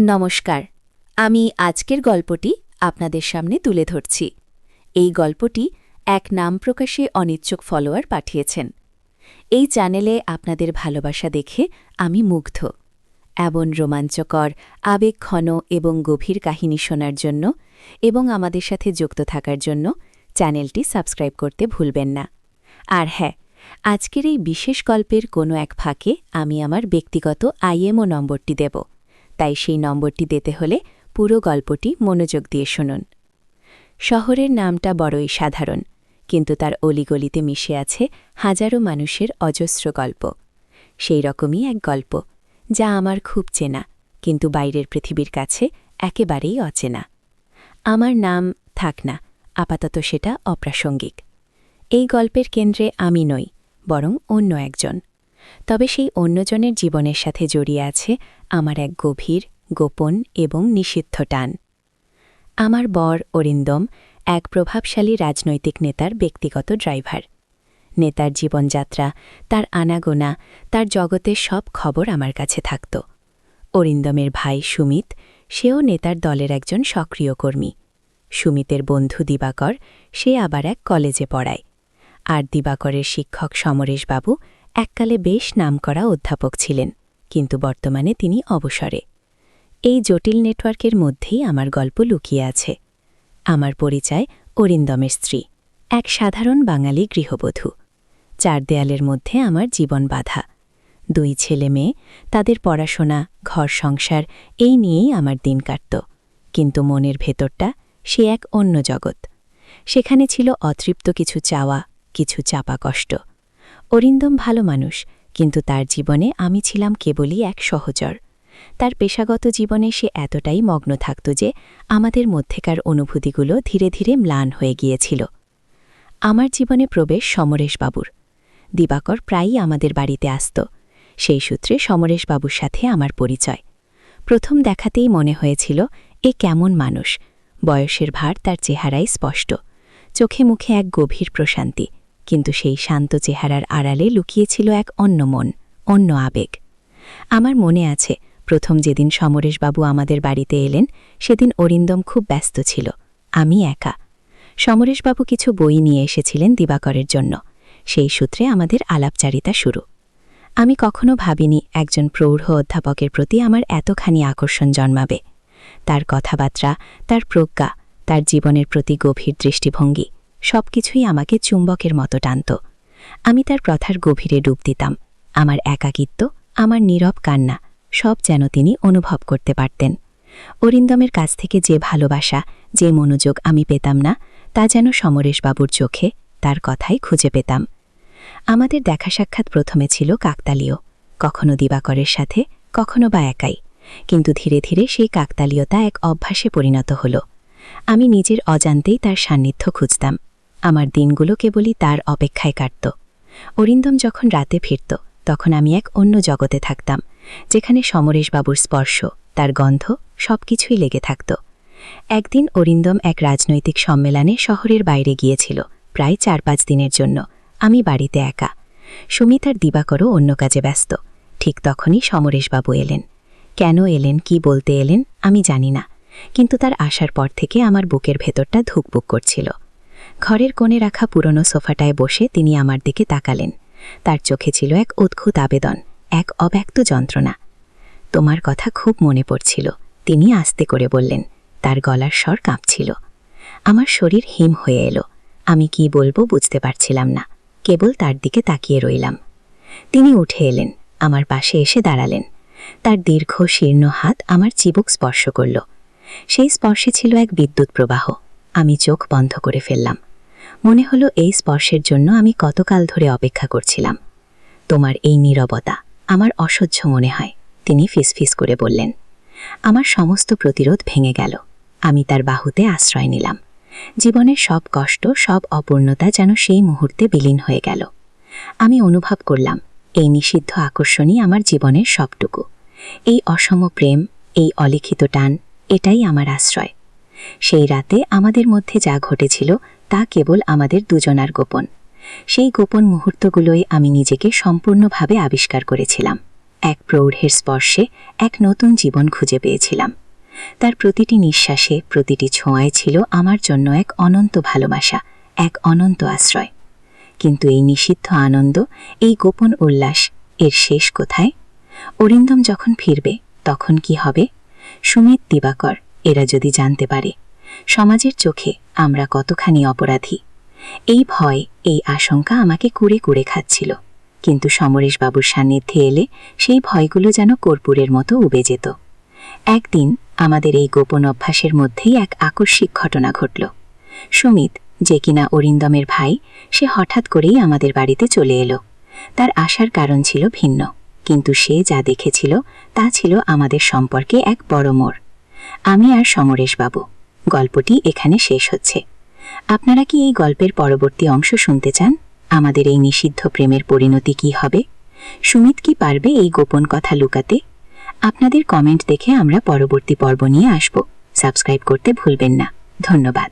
নমস্কার। আমি আজকের গল্পটি আপনাদের সামনে তুলে ধরছি। এই গল্পটি এক নাম প্রকাশে অনিচ্ছুক ফলোয়ার পাঠিয়েছেন। এই চ্যানেলে আপনাদের ভালোবাসা দেখে আমি মুগ্ধ। এমন রোমাঞ্চকর, আবেগঘন এবং গভীর কাহিনী শোনার জন্য এবং আমাদের সাথে যুক্ত থাকার জন্য চ্যানেলটি সাবস্ক্রাইব করতে ভুলবেন না। আর হ্যাঁ আজকের এই বিশেষ গল্পের কোনো এক ফাঁকে আমি আমার ব্যক্তিগত আইএমও নম্বরটি দেব। তাই সেই নম্বরটি দিতে হলে পুরো গল্পটি মনোযোগ দিয়ে শুনুন। শহরের নামটা বড়ই সাধারণ, কিন্তু তার অলিগলিতে মিশে আছে হাজারো মানুষের অজস্র গল্প। সেই রকমই এক গল্প, যা আমার খুব চেনা, কিন্তু বাইরের পৃথিবীর কাছে একেবারেই অচেনা। আমার নাম থাক না, আপাতত সেটা অপ্রাসঙ্গিক। এই গল্পের কেন্দ্রে আমি নই, বরং অন্য একজন। তবে সেই অন্যজনের জীবনের সাথে জড়িয়ে আছে আমার এক গভীর, গোপন এবং নিষিদ্ধ টান। আমার বর অরিন্দম এক প্রভাবশালী রাজনৈতিক নেতার ব্যক্তিগত ড্রাইভার। নেতার জীবনযাত্রা, তার আনাগোনা, তার জগতের সব খবর আমার কাছে থাকত। অরিন্দমের ভাই সুমিত, সেও নেতার দলের একজন সক্রিয় কর্মী। সুমিতের বন্ধু দিবাকর, সে আবার এক কলেজে পড়ায়। আর দিবাকরের শিক্ষক সমরেশবাবু এককালে বেশ নামকরা অধ্যাপক ছিলেন, কিন্তু বর্তমানে তিনি অবসরে। এই জটিল নেটওয়ার্কের মধ্যেই আমার গল্প লুকিয়ে আছে। আমার পরিচয় অরিন্দমের স্ত্রী, এক সাধারণ বাঙালি গৃহবধূ। চার দেয়ালের মধ্যে আমার জীবন বাধা। দুই ছেলে মেয়ে, তাদের পড়াশোনা, ঘর সংসার, এই নিয়েই আমার দিন কাটত। কিন্তু মনের ভেতরটা সে এক অন্য জগৎ। সেখানে ছিল অতৃপ্ত কিছু চাওয়া, কিছু চাপা কষ্ট। অরিন্দম ভালো মানুষ, কিন্তু তার জীবনে আমি ছিলাম কেবলই এক সহচর। তার পেশাগত জীবনে সে এতটাই মগ্ন থাকত যে আমাদের মধ্যেকার অনুভূতিগুলো ধীরে ধীরে ম্লান হয়ে গিয়েছিল। আমার জীবনে প্রবেশ সমরেশবাবুর দিবাকর প্রায়ই আমাদের বাড়িতে আসত। সেই সূত্রে সমরেশবাবুর সাথে আমার পরিচয়। প্রথম দেখাতেই মনে হয়েছিল, এ কেমন মানুষ? বয়সের ভার তার চেহারাই স্পষ্ট। চোখে মুখে এক গভীর প্রশান্তি। কিন্তু সেই শান্ত চেহারার আড়ালে লুকিয়েছিল এক অন্য মন, অন্য আবেগ। আমার মনে আছে, প্রথম যেদিন সমরেশবাবু আমাদের বাড়িতে এলেন, সেদিন অরিন্দম খুব ব্যস্ত ছিল, আমি একা। সমরেশবাবু কিছু বই নিয়ে এসেছিলেন দিবাকরের জন্য, সেই সূত্রে আমাদের আলাপচারিতা শুরু। আমি কখনো ভাবিনি একজন প্রৌঢ় অধ্যাপকের প্রতি আমার এতখানি আকর্ষণ জন্মাবে। তার কথাবার্তা, তার প্রজ্ঞা, তার জীবনের প্রতি গভীর দৃষ্টিভঙ্গি সবকিছুই আমাকে চুম্বকের মতো টানত। আমি তার প্রথার গভীরে ডুব দিতাম। আমার একাকিত্ব, আমার নীরব কান্না, সব যেন তিনি অনুভব করতে পারতেন। অরিন্দমের কাছ থেকে যে ভালোবাসা, যে মনোযোগ আমি পেতাম না, তা যেন সমরেশবাবুর চোখে তার কথাই খুঁজে পেতাম। আমাদের দেখা সাক্ষাৎ প্রথমে ছিল কাকতালীয়। কখনো দিবাকরের সাথে, কখনো বা একাই। কিন্তু ধীরে ধীরে সেই কাকতালীয়তা এক অভ্যাসে পরিণত হল। আমি নিজের অজান্তেই তার সান্নিধ্য খুঁজতাম। আমার দিনগুলো কেবলই তার অপেক্ষায় কাটত। অরিন্দম যখন রাতে ফিরত, তখন আমি এক অন্য জগতে থাকতাম, যেখানে সমরেশবাবুর স্পর্শ, তার গন্ধ সবকিছুই লেগে থাকত। একদিন অরিন্দম এক রাজনৈতিক সম্মেলনে শহরের বাইরে গিয়েছিল, প্রায় চার পাঁচ দিনের জন্য। আমি বাড়িতে একা। সুমিত আর দিবাকরও অন্য কাজে ব্যস্ত। ঠিক তখনই সমরেশবাবু এলেন। কেন এলেন, কি বলতে এলেন, আমি জানি না। কিন্তু তার আসার পর থেকে আমার বুকের ভেতরটা ধুকবুক করছিল। ঘরের কোণে রাখা পুরনো সোফাটায় বসে তিনি আমার দিকে তাকালেন। তার চোখে ছিল এক অদ্ভুত আবেদন, এক অব্যক্ত যন্ত্রণা। তোমার কথা খুব মনে পড়ছিল, তিনি আস্তে করে বললেন, তার গলার স্বর কাঁপছিল। আমার শরীর হিম হয়ে এলো, আমি কি বলব বুঝতে পারছিলাম না, কেবল তার দিকে তাকিয়ে রইলাম। তিনি উঠে এলেন, আমার পাশে এসে দাঁড়ালেন। তার দীর্ঘ শীর্ণ হাত আমার চিবুক স্পর্শ করল। সেই স্পর্শে ছিল এক বিদ্যুৎ প্রবাহ, আমি চোখ বন্ধ করে ফেললাম। মনে হলো এই স্পর্শের জন্য আমি কতকাল ধরে অপেক্ষা করছিলাম। তোমার এই নীরবতা আমার অসহ্য মনে হয়, তিনি ফিসফিস করে বললেন। আমার সমস্ত প্রতিরোধ ভেঙে গেল। আমি তার বাহুতে আশ্রয় নিলাম। জীবনের সব কষ্ট, সব অপূর্ণতা যেন সেই মুহূর্তে বিলীন হয়ে গেল। আমি অনুভব করলাম, এই নিষিদ্ধ আকর্ষণই আমার জীবনের সবটুকু। এই অসম প্রেম এই অলিখিত টান, এটাই আমার আশ্রয়। সেই রাতে আমাদের মধ্যে যা ঘটেছিল, তা কেবল আমাদের দুজনার গোপন। সেই গোপন মুহূর্তগুলোই আমি নিজেকে সম্পূর্ণভাবে আবিষ্কার করেছিলাম। এক প্রৌঢ়ের স্পর্শে এক নতুন জীবন খুঁজে পেয়েছিলাম। তার প্রতিটি নিঃশ্বাসে প্রতিটি ছোঁয়ায় ছিল আমার জন্য এক অনন্ত ভালোবাসা, এক অনন্ত আশ্রয়। কিন্তু এই নিষিদ্ধ আনন্দ, এই গোপন উল্লাস, এর শেষ কোথায়? অরিন্দম যখন ফিরবে, তখন কি হবে? সুমিত দিবাকর এরা যদি জানতে পারে, সমাজের চোখে আমরা কতখানি অপরাধী। এই ভয়, এই আশঙ্কা আমাকে কুড়ে কুড়ে খাচ্ছিল। কিন্তু সমরেশবাবুর সান্নিধ্যে এলে সেই ভয়গুলো যেন কর্পূরের মতো উবে যেত। একদিন আমাদের এই গোপন অভ্যাসের মধ্যেই এক আকস্মিক ঘটনা ঘটল। সুমিত, যে কিনা অরিন্দমের ভাই, সে হঠাৎ করেই আমাদের বাড়িতে চলে এলো। তার আসার কারণ ছিল ভিন্ন, কিন্তু সে যা দেখেছিল তা ছিল আমাদের সম্পর্কে এক বড় মোড়। আমি আর সমরেশবাবু, গল্পটি এখানে শেষ হচ্ছে। আপনারা কি এই গল্পের পরবর্তী অংশ শুনতে চান? আমাদের এই নিষিদ্ধ প্রেমের পরিণতি কি হবে? সুমিত কি পারবে এই গোপন কথা লুকাতে? আপনাদের কমেন্ট দেখে আমরা পরবর্তী পর্ব নিয়ে আসব। সাবস্ক্রাইব করতে ভুলবেন না। ধন্যবাদ।